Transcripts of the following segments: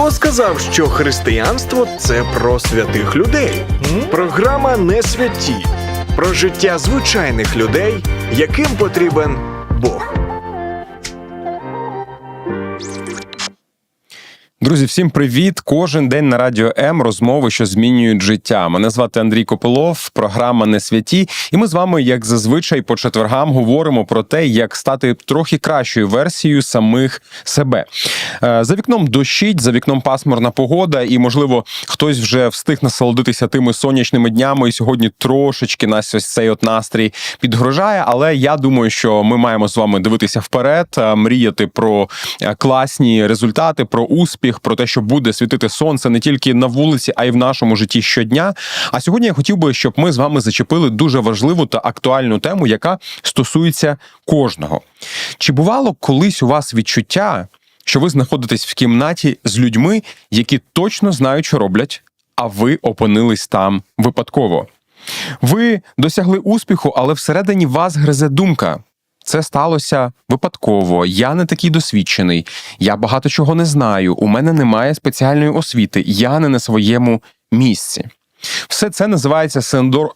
Хто сказав, що християнство це про святих людей? Програма не святі про життя звичайних людей, яким потрібен Бог. Друзі, всім привіт! Кожен день на радіо М розмови, що змінюють життя. Мене звати Андрій Копилов, програма не святі. І ми з вами, як зазвичай, по четвергам говоримо про те, як стати трохи кращою версією самих себе. Е, За вікном дощить, за вікном пасмурна погода, і можливо хтось вже встиг насолодитися тими сонячними днями. І сьогодні трошечки нас ось цей от настрій підгрожає. Але я думаю, що ми маємо з вами дивитися вперед, е, мріяти про е, класні результати, про успіх, про те, що буде світити сонце не тільки на вулиці, а й в нашому житті щодня. А сьогодні я хотів би, щоб ми з вами зачепили дуже важливу та актуальну тему, яка стосується кожного. Чи бувало колись у вас відчуття, що ви знаходитесь в кімнаті з людьми, які точно знають, що роблять, а ви опинились там випадково? Ви досягли успіху, але всередині вас гризе думка. Це сталося випадково. Я не такий досвідчений, я багато чого не знаю. У мене немає спеціальної освіти, я не на своєму місці. Все це називається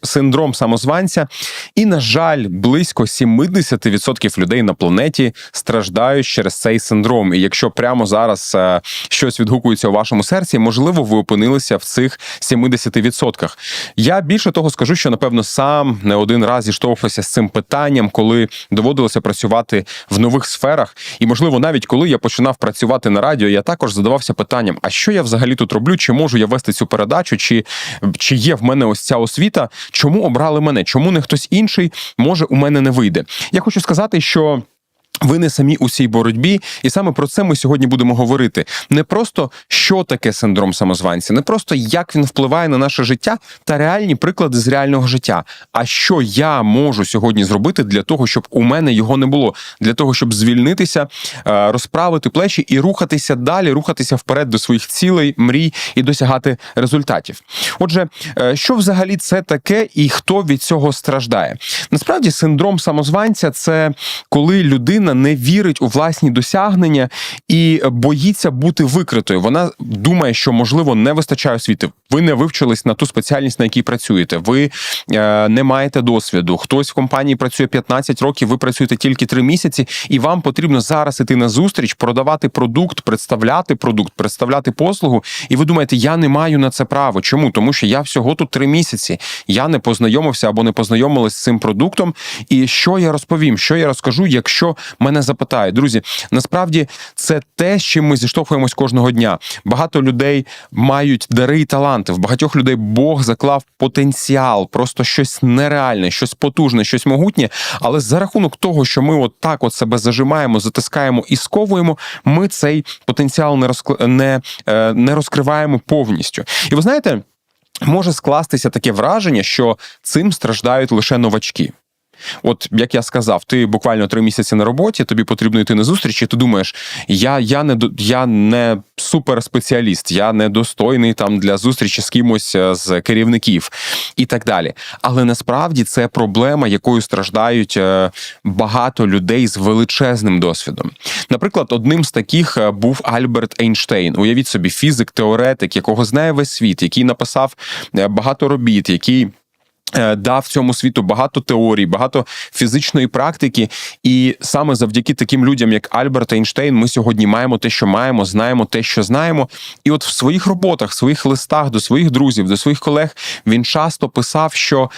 синдром самозванця, і, на жаль, близько 70% людей на планеті страждають через цей синдром. І якщо прямо зараз е, щось відгукується у вашому серці, можливо, ви опинилися в цих 70%. Я більше того скажу, що напевно сам не один раз зіштовхувався з цим питанням, коли доводилося працювати в нових сферах. І, можливо, навіть коли я починав працювати на радіо, я також задавався питанням: а що я взагалі тут роблю? Чи можу я вести цю передачу? Чи, чи є в мене ось ця освіта? Чому обрали мене? Чому не хтось інший може у мене не вийде? Я хочу сказати, що. Ви не самі у цій боротьбі, і саме про це ми сьогодні будемо говорити. Не просто що таке синдром самозванця, не просто як він впливає на наше життя та реальні приклади з реального життя. А що я можу сьогодні зробити для того, щоб у мене його не було, для того, щоб звільнитися, е, розправити плечі і рухатися далі, рухатися вперед до своїх цілей, мрій і досягати результатів. Отже, е, що взагалі це таке, і хто від цього страждає? Насправді, синдром самозванця це коли людина не вірить у власні досягнення і боїться бути викритою. Вона думає, що можливо не вистачає освіти. Ви не вивчились на ту спеціальність, на якій працюєте. Ви е, не маєте досвіду. Хтось в компанії працює 15 років, ви працюєте тільки 3 місяці, і вам потрібно зараз іти на зустріч, продавати продукт, представляти продукт, представляти послугу. І ви думаєте, я не маю на це право. Чому? Тому що я всього тут 3 місяці. Я не познайомився або не познайомилась з цим продуктом. І що я розповім? Що я розкажу, якщо мене запитають, друзі, насправді це те, з чим ми зіштовхуємось кожного дня. Багато людей мають дари і таланти. В багатьох людей Бог заклав потенціал, просто щось нереальне, щось потужне, щось могутнє. Але за рахунок того, що ми от так от себе зажимаємо, затискаємо і сковуємо, ми цей потенціал не розкли... не, е, не розкриваємо повністю. І ви знаєте. Може скластися таке враження, що цим страждають лише новачки. От як я сказав, ти буквально три місяці на роботі, тобі потрібно йти на зустріч, і ти думаєш, я, я не я не суперспеціаліст, я не достойний там для зустрічі з кимось е, з керівників і так далі. Але насправді це проблема, якою страждають е, багато людей з величезним досвідом. Наприклад, одним з таких е, був Альберт Ейнштейн. Уявіть собі, фізик, теоретик, якого знає весь світ, який написав багато робіт, який. Е, Дав цьому світу багато теорій, багато фізичної практики, і саме завдяки таким людям, як Альберт Ейнштейн, ми сьогодні маємо те, що маємо, знаємо те, що знаємо. І от в своїх роботах, своїх листах до своїх друзів, до своїх колег він часто писав, що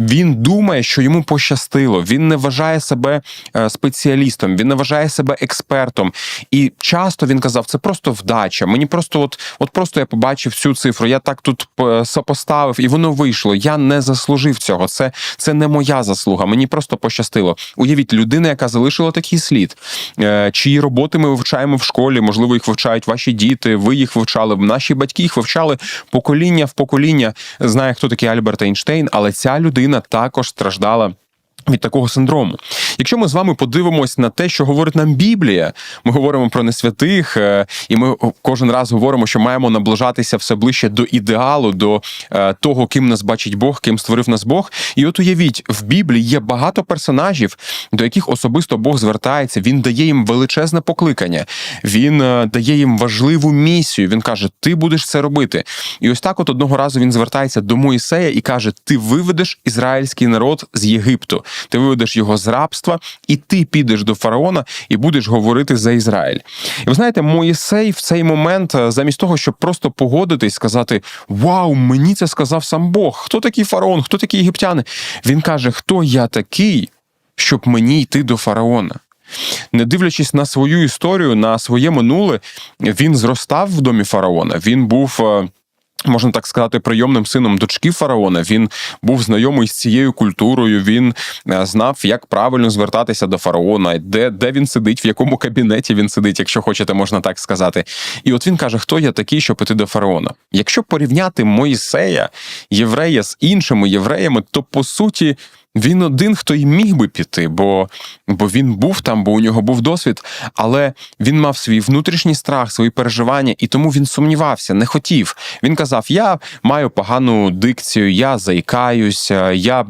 він думає, що йому пощастило. Він не вважає себе е, спеціалістом, він не вважає себе експертом. І часто він казав, це просто вдача. Мені просто, от, от просто я побачив цю цифру. Я так тут е, сопоставив, і воно вийшло. Я не заслужив цього. Це, це не моя заслуга. Мені просто пощастило. Уявіть, людина, яка залишила такий слід, е, чиї роботи ми вивчаємо в школі, можливо, їх вивчають ваші діти, ви їх вивчали, наші батьки їх вивчали покоління в покоління. Знає, хто такий Альберт Ейнштейн, але ця людина також страждала. Від такого синдрому, якщо ми з вами подивимось на те, що говорить нам Біблія, ми говоримо про несвятих, е, і ми кожен раз говоримо, що маємо наближатися все ближче до ідеалу, до е, того, ким нас бачить Бог, ким створив нас Бог. І от уявіть, в Біблії є багато персонажів, до яких особисто Бог звертається. Він дає їм величезне покликання, він е, дає їм важливу місію. Він каже: Ти будеш це робити. І ось так, от одного разу він звертається до Моїсея і каже: Ти виведеш ізраїльський народ з Єгипту, ти виведеш його з рабства, і ти підеш до фараона і будеш говорити за Ізраїль. І ви знаєте, Моїсей в цей момент, е, замість того, щоб просто погодитись, сказати: Вау, мені це сказав сам Бог! Хто такий фараон? Хто такі єгиптяни? Він каже: Хто я такий, щоб мені йти до фараона? Не дивлячись на свою історію, на своє минуле, він зростав в домі фараона. Він був. Можна так сказати, прийомним сином дочки фараона. Він був знайомий з цією культурою. Він е, знав, як правильно звертатися до фараона, де, де він сидить, в якому кабінеті він сидить, якщо хочете, можна так сказати. І от він каже: хто я такий, щоб іти до фараона? Якщо порівняти Моїсея, єврея з іншими євреями, то по суті. Він один, хто й міг би піти, бо, бо він був там, бо у нього був досвід, але він мав свій внутрішній страх, свої переживання, і тому він сумнівався, не хотів. Він казав: Я маю погану дикцію, я заїкаюся, я,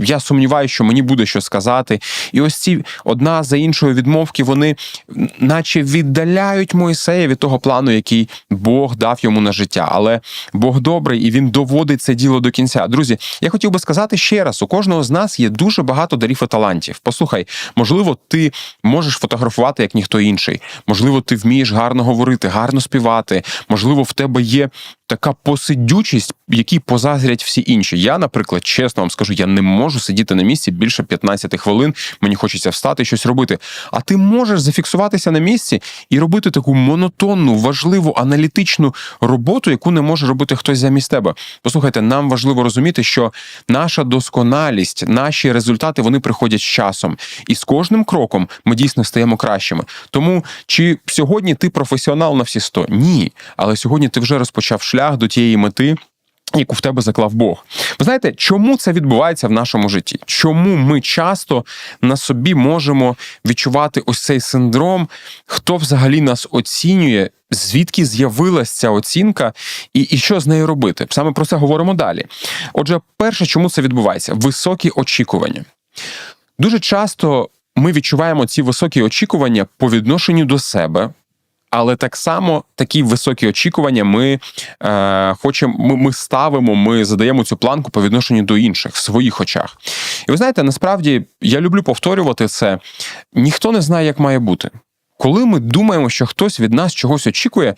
я сумніваюся, що мені буде що сказати. І ось ці одна за іншою відмовки, вони наче віддаляють Моїсея від того плану, який Бог дав йому на життя. Але Бог добрий і він доводить це діло до кінця. Друзі, я хотів би сказати ще раз: у кожного з нас є дуже багато дарів і талантів. Послухай, можливо, ти можеш фотографувати як ніхто інший. Можливо, ти вмієш гарно говорити, гарно співати. Можливо, в тебе є така посидючість, якій позазрять всі інші. Я, наприклад, чесно вам скажу, я не можу сидіти на місці більше 15 хвилин. Мені хочеться встати щось робити. А ти можеш зафіксуватися на місці і робити таку монотонну, важливу аналітичну роботу, яку не може робити хтось замість тебе. Послухайте, нам важливо розуміти, що наша досконалість, наші результати вони приходять з часом, і з кожним кроком ми дійсно стаємо кращими. Тому чи сьогодні ти професіонал на всі 100? Ні, але сьогодні ти вже розпочав шлях до тієї мети. Яку в тебе заклав Бог. Ви знаєте, чому це відбувається в нашому житті? Чому ми часто на собі можемо відчувати ось цей синдром, хто взагалі нас оцінює, звідки з'явилася ця оцінка, і, і що з нею робити? Саме про це говоримо далі. Отже, перше, чому це відбувається? Високі очікування. Дуже часто ми відчуваємо ці високі очікування по відношенню до себе. Але так само такі високі очікування ми е, хочемо, ми, ми ставимо, ми задаємо цю планку по відношенню до інших в своїх очах. І ви знаєте, насправді я люблю повторювати це. Ніхто не знає, як має бути. Коли ми думаємо, що хтось від нас чогось очікує,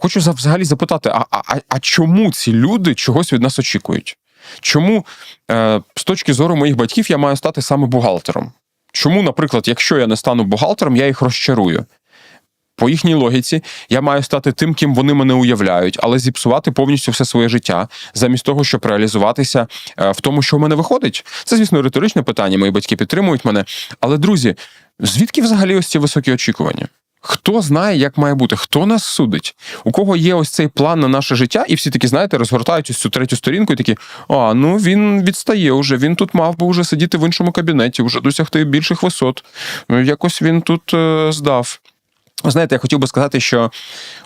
хочу взагалі запитати: а, а, а чому ці люди чогось від нас очікують? Чому е, з точки зору моїх батьків я маю стати саме бухгалтером? Чому, наприклад, якщо я не стану бухгалтером, я їх розчарую? По їхній логіці, я маю стати тим, ким вони мене уявляють, але зіпсувати повністю все своє життя, замість того, щоб реалізуватися е, в тому, що в мене виходить. Це, звісно, риторичне питання. Мої батьки підтримують мене. Але, друзі, звідки взагалі ось ці високі очікування? Хто знає, як має бути, хто нас судить, у кого є ось цей план на наше життя, і всі такі, знаєте, розгортають ось цю третю сторінку і такі: а ну він відстає уже, він тут мав би вже сидіти в іншому кабінеті, вже досягти більших висот. Ну, Якось він тут е, здав. Ви знаєте, я хотів би сказати, що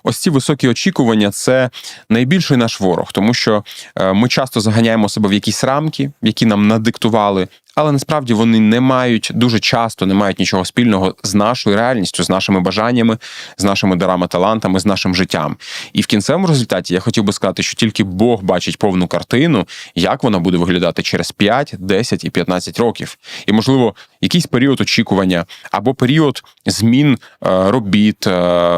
ось ці високі очікування це найбільший наш ворог, тому що е, ми часто заганяємо себе в якісь рамки, які нам надиктували, але насправді вони не мають дуже часто не мають нічого спільного з нашою реальністю, з нашими бажаннями, з нашими дарами, талантами, з нашим життям. І в кінцевому результаті я хотів би сказати, що тільки Бог бачить повну картину, як вона буде виглядати через 5, 10 і 15 років. І, можливо, якийсь період очікування або період змін е, робіт, е,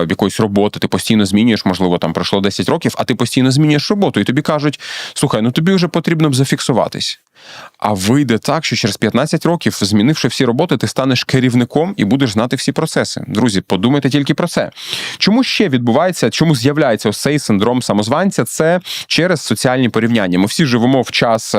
якоїсь роботи. Ти постійно змінюєш, можливо, там пройшло 10 років, а ти постійно змінюєш роботу, і тобі кажуть: слухай, ну тобі вже потрібно б зафіксуватись. А вийде так, що через 15 років, змінивши всі роботи, ти станеш керівником і будеш знати всі процеси. Друзі, подумайте тільки про це. Чому ще відбувається, чому з'являється ось цей синдром самозванця? Це через соціальні порівняння. Ми всі живемо в час.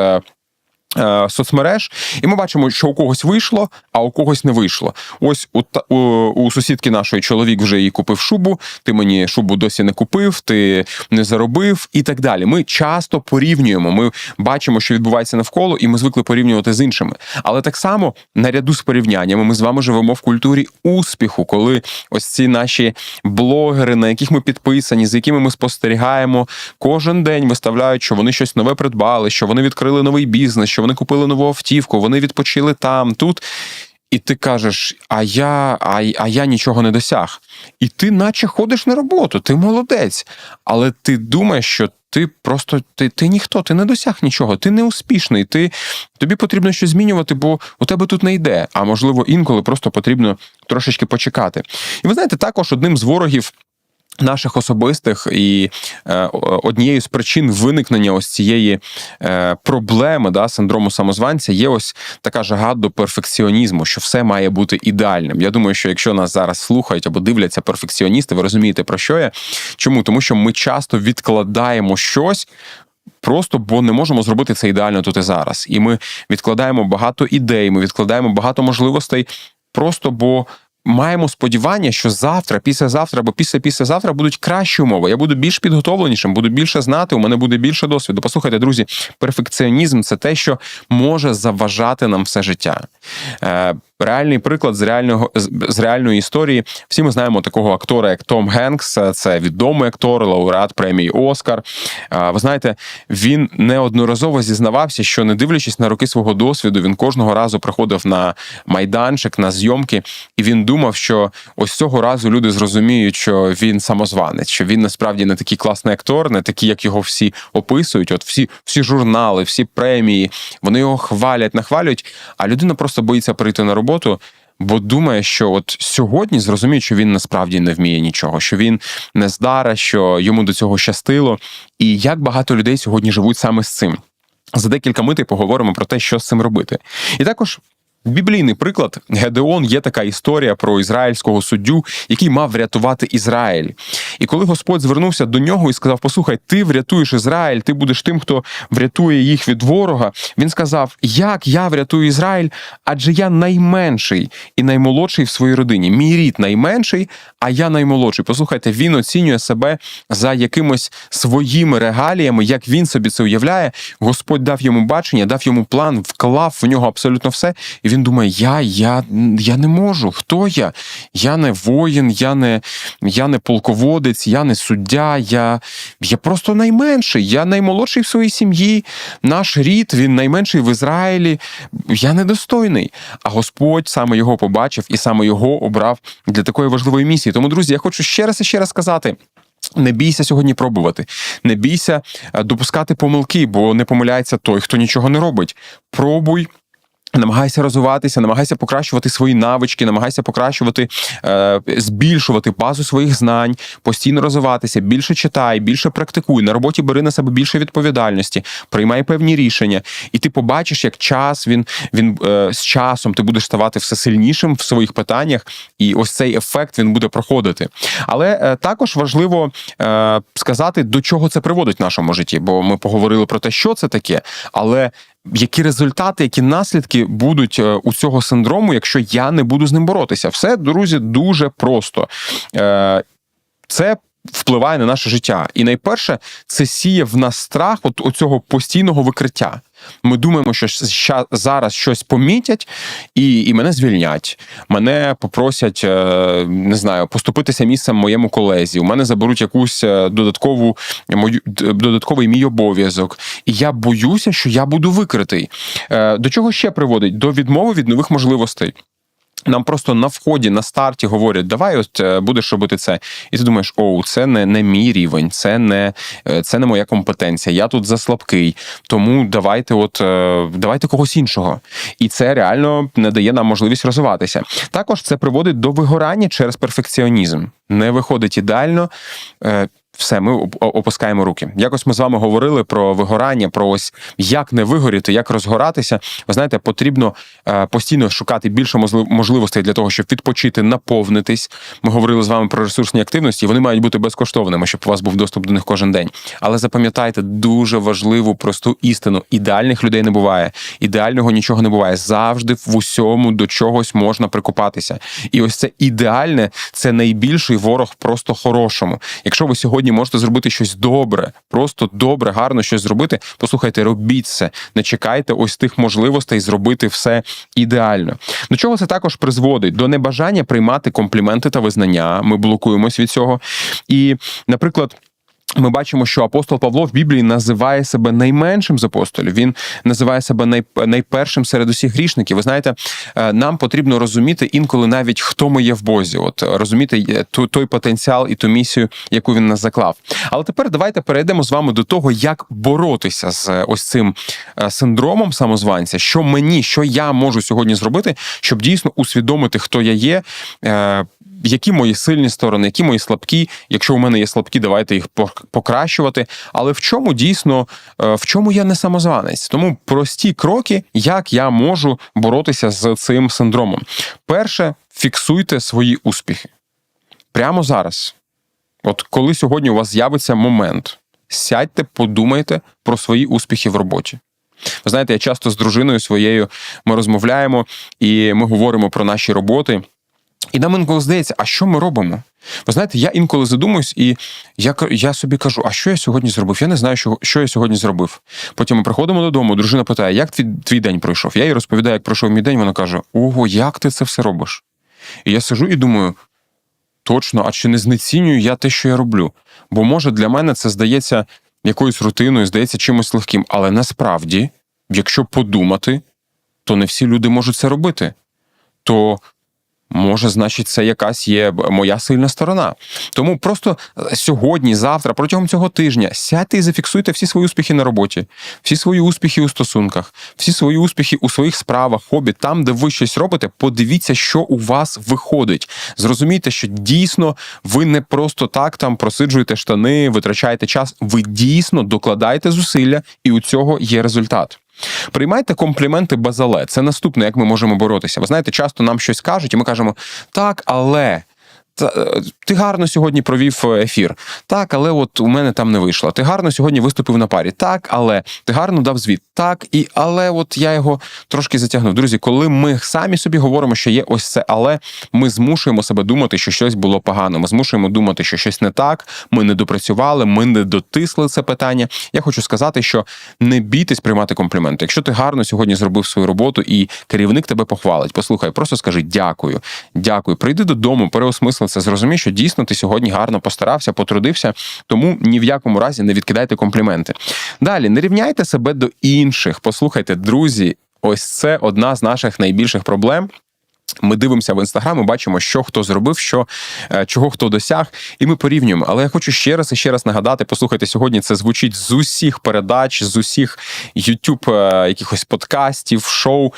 Е, Соцмереж, і ми бачимо, що у когось вийшло, а у когось не вийшло. Ось у, у, сусідки нашої чоловік вже їй купив шубу. Ти мені шубу досі не купив, ти не заробив і так далі. Ми часто порівнюємо. Ми бачимо, що відбувається навколо, і ми звикли порівнювати з іншими. Але так само наряду з порівняннями ми з вами живемо в культурі успіху, коли ось ці наші блогери, на яких ми підписані, з якими ми спостерігаємо, кожен день виставляють, що вони щось нове придбали, що вони відкрили новий бізнес, що вони купили нову автівку, вони відпочили там, тут. І ти кажеш, а я, а, а я нічого не досяг. І ти, наче ходиш на роботу, ти молодець. Але ти думаєш, що ти просто ти, ти ніхто, ти не досяг нічого, ти не успішний, ти, тобі потрібно щось змінювати, бо у тебе тут не йде. А можливо, інколи просто потрібно трошечки почекати. І ви знаєте, також одним з ворогів. Наших особистих і е, однією з причин виникнення ось цієї е, проблеми да, синдрому самозванця є ось така жага до перфекціонізму, що все має бути ідеальним. Я думаю, що якщо нас зараз слухають або дивляться перфекціоністи, ви розумієте про що я? Чому? Тому що ми часто відкладаємо щось. Просто бо не можемо зробити це ідеально тут і зараз. І ми відкладаємо багато ідей, ми відкладаємо багато можливостей, просто бо маємо сподівання, що завтра, післязавтра або після післязавтра будуть кращі умови. Я буду більш підготовленішим, буду більше знати, у мене буде більше досвіду. Послухайте, друзі, перфекціонізм це те, що може заважати нам все життя. Реальний приклад з реального з, реальної історії. Всі ми знаємо такого актора, як Том Генкс. Це відомий актор, лауреат премії Оскар. Ви знаєте, він неодноразово зізнавався, що не дивлячись на роки свого досвіду, він кожного разу приходив на майданчик, на зйомки, і він думав, що ось цього разу люди зрозуміють, що він самозванець, що він насправді не такий класний актор, не такий, як його всі описують. От всі, всі журнали, всі премії, вони його хвалять, нахвалюють, а людина просто боїться прийти на роботу. Бо думає, що от сьогодні зрозуміє, що він насправді не вміє нічого, що він не здара, що йому до цього щастило, і як багато людей сьогодні живуть саме з цим. За декілька митей поговоримо про те, що з цим робити. І також біблійний приклад Гедеон є така історія про ізраїльського суддю, який мав врятувати Ізраїль. І коли Господь звернувся до нього і сказав: Послухай, ти врятуєш Ізраїль, ти будеш тим, хто врятує їх від ворога. Він сказав: Як я врятую Ізраїль? Адже я найменший і наймолодший в своїй родині. Мій рід найменший, а я наймолодший. Послухайте, він оцінює себе за якимось своїми регаліями, як він собі це уявляє. Господь дав йому бачення, дав йому план, вклав в нього абсолютно все. Він думає: я, я, я не можу. Хто я? Я не воїн, я не, я не полководець, я не суддя, я, я просто найменший, я наймолодший в своїй сім'ї. Наш рід, він найменший в Ізраїлі. Я недостойний. А Господь саме його побачив і саме його обрав для такої важливої місії. Тому, друзі, я хочу ще раз і ще раз сказати. Не бійся сьогодні пробувати, не бійся е, допускати помилки, бо не помиляється той, хто нічого не робить. Пробуй. Намагайся розвиватися, намагайся покращувати свої навички, намагайся покращувати, е, збільшувати базу своїх знань, постійно розвиватися, більше читай, більше практикуй. На роботі бери на себе більше відповідальності, приймай певні рішення, і ти побачиш, як час він він е, з часом ти будеш ставати все сильнішим в своїх питаннях, і ось цей ефект він буде проходити. Але е, також важливо сказати, до чого це приводить в нашому житті, бо ми поговорили про те, що це таке, але які результати, які наслідки будуть е, у цього синдрому, якщо я не буду з ним боротися? Все, друзі, дуже просто. Е, Це впливає на наше життя. І найперше, це сіє в нас страх от оцього постійного викриття. Ми думаємо, що зараз щось помітять, і, і мене звільнять. Мене попросять, е, не знаю, поступитися місцем моєму колезі. У мене заберуть якусь е, додаткову мою додатковий мій обов'язок. І я боюся, що я буду викритий. Е, До чого ще приводить? До відмови від нових можливостей. Нам просто на вході, на старті говорять, давай от е, будеш робити це. І ти думаєш, оу, це не, не мій рівень, це не, е, це не моя компетенція, я тут заслабкий. Тому давайте, от е, давайте когось іншого. І це реально не дає нам можливість розвиватися. Також це приводить до вигорання через перфекціонізм. Не виходить ідеально. Все, ми опускаємо руки. Якось ми з вами говорили про вигорання, про ось як не вигоріти, як розгоратися. Ви знаєте, потрібно е, постійно шукати більше можливостей для того, щоб відпочити, наповнитись. Ми говорили з вами про ресурсні активності. Вони мають бути безкоштовними, щоб у вас був доступ до них кожен день. Але запам'ятайте дуже важливу просту істину: ідеальних людей не буває, ідеального нічого не буває. Завжди в усьому до чогось можна прикопатися. І ось це ідеальне це найбільший ворог просто хорошому. Якщо ви сьогодні можете зробити щось добре, просто добре, гарно щось зробити, послухайте, робіть це. Не чекайте ось тих можливостей зробити все ідеально. До чого це також призводить? До небажання приймати компліменти та визнання. Ми блокуємось від цього. І, наприклад. Ми бачимо, що апостол Павло в Біблії називає себе найменшим з апостолів. Він називає себе най, найпершим серед усіх грішників. Ви знаєте, е, нам потрібно розуміти інколи навіть хто ми є в Бозі. От е, розуміти е, той потенціал і ту місію, яку він нас заклав. Але тепер давайте перейдемо з вами до того, як боротися з ось цим синдромом самозванця. Що мені, що я можу сьогодні зробити, щоб дійсно усвідомити, хто я є. Які мої сильні сторони, які мої слабкі. Якщо у мене є слабкі, давайте їх пок- покращувати. Але в чому дійсно е, в чому я не самозванець? Тому прості кроки, як я можу боротися з цим синдромом. Перше, фіксуйте свої успіхи прямо зараз. От коли сьогодні у вас з'явиться момент, сядьте, подумайте про свої успіхи в роботі. Ви знаєте, я часто з дружиною своєю ми розмовляємо і ми говоримо про наші роботи. І нам інколи здається, а що ми робимо? Ви знаєте, я інколи задумуюсь, і я, я собі кажу, а що я сьогодні зробив? Я не знаю, що, що я сьогодні зробив. Потім ми приходимо додому, дружина питає, як твій, твій день пройшов? Я їй розповідаю, як пройшов мій день. Вона каже: Ого, як ти це все робиш? І я сижу і думаю: точно, а чи не знецінюю я те, що я роблю? Бо може для мене це здається якоюсь рутиною, здається чимось легким. Але насправді, якщо подумати, то не всі люди можуть це робити. То Може, значить, це якась є моя сильна сторона. Тому просто е, сьогодні, завтра, протягом цього тижня сядьте і зафіксуйте всі свої успіхи на роботі, всі свої успіхи у стосунках, всі свої успіхи у своїх справах, хобі, там, де ви щось робите, подивіться, що у вас виходить. Зрозумійте, що дійсно ви не просто так там просиджуєте штани, витрачаєте час. Ви дійсно докладаєте зусилля, і у цього є результат. Приймайте компліменти базале. Це наступне, як ми можемо боротися. Ви знаєте, часто нам щось кажуть, і ми кажемо так, але. Е, ти гарно сьогодні провів е, ефір. Так, але от у мене там не вийшло. Ти гарно сьогодні виступив на парі. Так, але ти гарно дав звіт. Так, і але от я його трошки затягнув. Друзі, коли ми самі собі говоримо, що є ось це, але ми змушуємо себе думати, що щось було погано. Ми змушуємо думати, що щось не так. Ми не допрацювали, ми не дотисли це питання. Я хочу сказати, що не бійтесь приймати компліменти. Якщо ти гарно сьогодні зробив свою роботу і керівник тебе похвалить, послухай, просто скажи дякую, дякую. Прийди додому, переосмисли це, зрозумій, що дійсно ти сьогодні гарно постарався, потрудився. Тому ні в якому разі не відкидайте компліменти. Далі не рівняйте себе до інших. Послухайте, друзі, ось це одна з наших найбільших проблем. Ми дивимося в інстаграм, і бачимо, що хто зробив, що е, чого хто досяг, і ми порівнюємо. Але я хочу ще раз і ще раз нагадати: послухайте, сьогодні це звучить з усіх передач, з усіх YouTube е, якихось подкастів, шоу.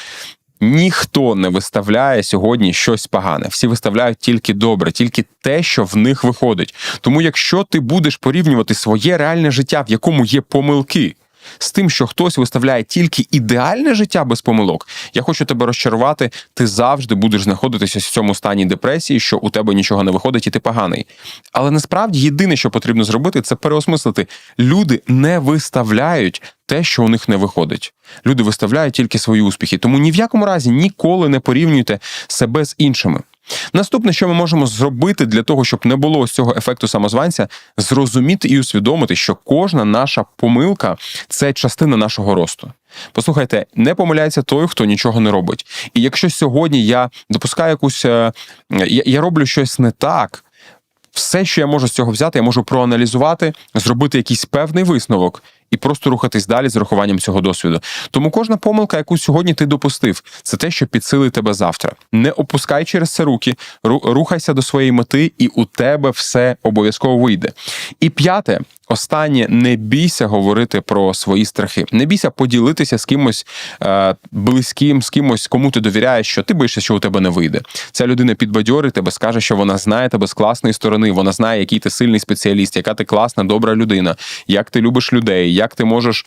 Ніхто не виставляє сьогодні щось погане. Всі виставляють тільки добре, тільки те, що в них виходить. Тому, якщо ти будеш порівнювати своє реальне життя, в якому є помилки, з тим, що хтось виставляє тільки ідеальне життя без помилок, я хочу тебе розчарувати. Ти завжди будеш знаходитися в цьому стані депресії, що у тебе нічого не виходить, і ти поганий. Але насправді єдине, що потрібно зробити, це переосмислити. Люди не виставляють те, що у них не виходить. Люди виставляють тільки свої успіхи. Тому ні в якому разі ніколи не порівнюйте себе з іншими. Наступне, що ми можемо зробити для того, щоб не було ось цього ефекту самозванця, зрозуміти і усвідомити, що кожна наша помилка це частина нашого росту. Послухайте, не помиляється той, хто нічого не робить. І якщо сьогодні я допускаю якусь, е, я, я роблю щось не так. Все, що я можу з цього взяти, я можу проаналізувати, зробити якийсь певний висновок і просто рухатись далі з рахуванням цього досвіду. Тому кожна помилка, яку сьогодні ти допустив, це те, що підсилить тебе завтра. Не опускай через це руки, рухайся до своєї мети, і у тебе все обов'язково вийде. І п'яте, Останнє не бійся говорити про свої страхи. Не бійся поділитися з кимось е, близьким, з кимось, кому ти довіряєш, що ти боїшся, що у тебе не вийде. Ця людина підбадьорить тебе, скаже, що вона знає тебе з класної сторони. Вона знає, який ти сильний спеціаліст, яка ти класна, добра людина, як ти любиш людей, як ти можеш.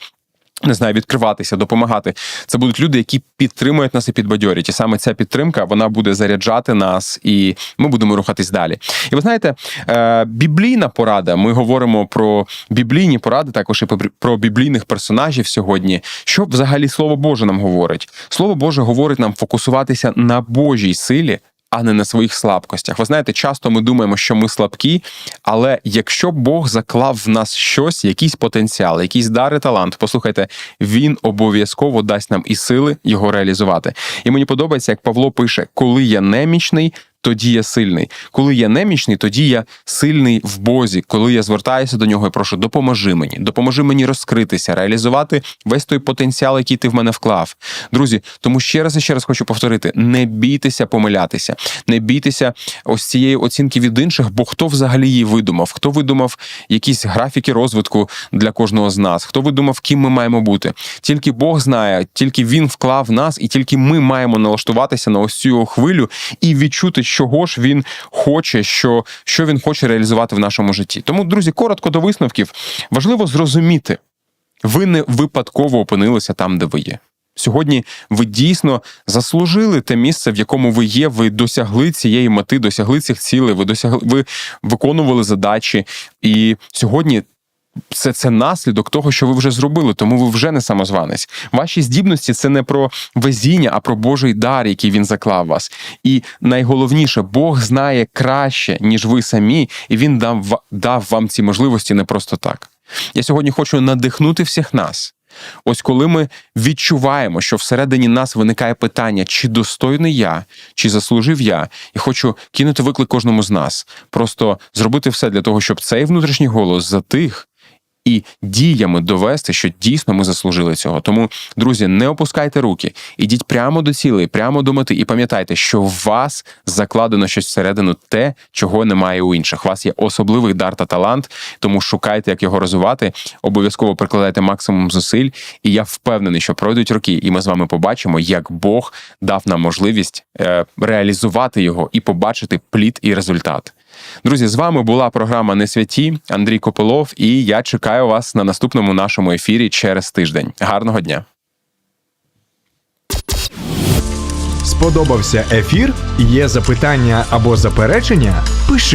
Не знаю, відкриватися, допомагати. Це будуть люди, які підтримують нас і підбадьорять. І саме ця підтримка вона буде заряджати нас, і ми будемо рухатись далі. І ви знаєте, е, біблійна порада. Ми говоримо про біблійні поради, також і про- біблійних персонажів сьогодні. Що взагалі слово Боже нам говорить? Слово Боже говорить нам фокусуватися на Божій силі. А не на своїх слабкостях. Ви знаєте, часто ми думаємо, що ми слабкі, але якщо Бог заклав в нас щось, якийсь потенціал, якийсь дар і талант, послухайте, він обов'язково дасть нам і сили його реалізувати. І мені подобається, як Павло пише: коли я немічний. Тоді я сильний. Коли я немічний, тоді я сильний в Бозі. Коли я звертаюся до нього і прошу, допоможи мені, допоможи мені розкритися, реалізувати весь той потенціал, який ти в мене вклав. Друзі, тому ще раз і ще раз хочу повторити: не бійтеся помилятися, не бійтеся ось цієї оцінки від інших, бо хто взагалі її видумав? Хто видумав якісь графіки розвитку для кожного з нас? Хто видумав, ким ми маємо бути? Тільки Бог знає, тільки він вклав нас, і тільки ми маємо налаштуватися на ось цю хвилю і відчути, чого ж він хоче, що, що він хоче реалізувати в нашому житті. Тому, друзі, коротко до висновків. Важливо зрозуміти, ви не випадково опинилися там, де ви є. Сьогодні ви дійсно заслужили те місце, в якому ви є. Ви досягли цієї мети, досягли цих цілей, ви досягли, ви виконували задачі. І сьогодні це, це наслідок того, що ви вже зробили, тому ви вже не самозванець. Ваші здібності це не про везіння, а про Божий дар, який він заклав вас. І найголовніше, Бог знає краще, ніж ви самі, і він дав, дав вам ці можливості не просто так. Я сьогодні хочу надихнути всіх нас. Ось коли ми відчуваємо, що всередині нас виникає питання, чи достойний я, чи заслужив я, і хочу кинути виклик кожному з нас, просто зробити все для того, щоб цей внутрішній голос затих. І діями довести, що дійсно ми заслужили цього. Тому, друзі, не опускайте руки, ідіть прямо до цілей, прямо до мети, і пам'ятайте, що в вас закладено щось всередину, те, чого немає у інших. У вас є особливий дар та талант, тому шукайте, як його розвивати. Обов'язково прикладайте максимум зусиль. І я впевнений, що пройдуть роки, і ми з вами побачимо, як Бог дав нам можливість е, реалізувати його і побачити плід і результат. Друзі, з вами була програма Не святі Андрій Копилов, і я чекаю вас на наступному нашому ефірі через тиждень. Гарного дня! Сподобався ефір? Є запитання або заперечення? Пиши.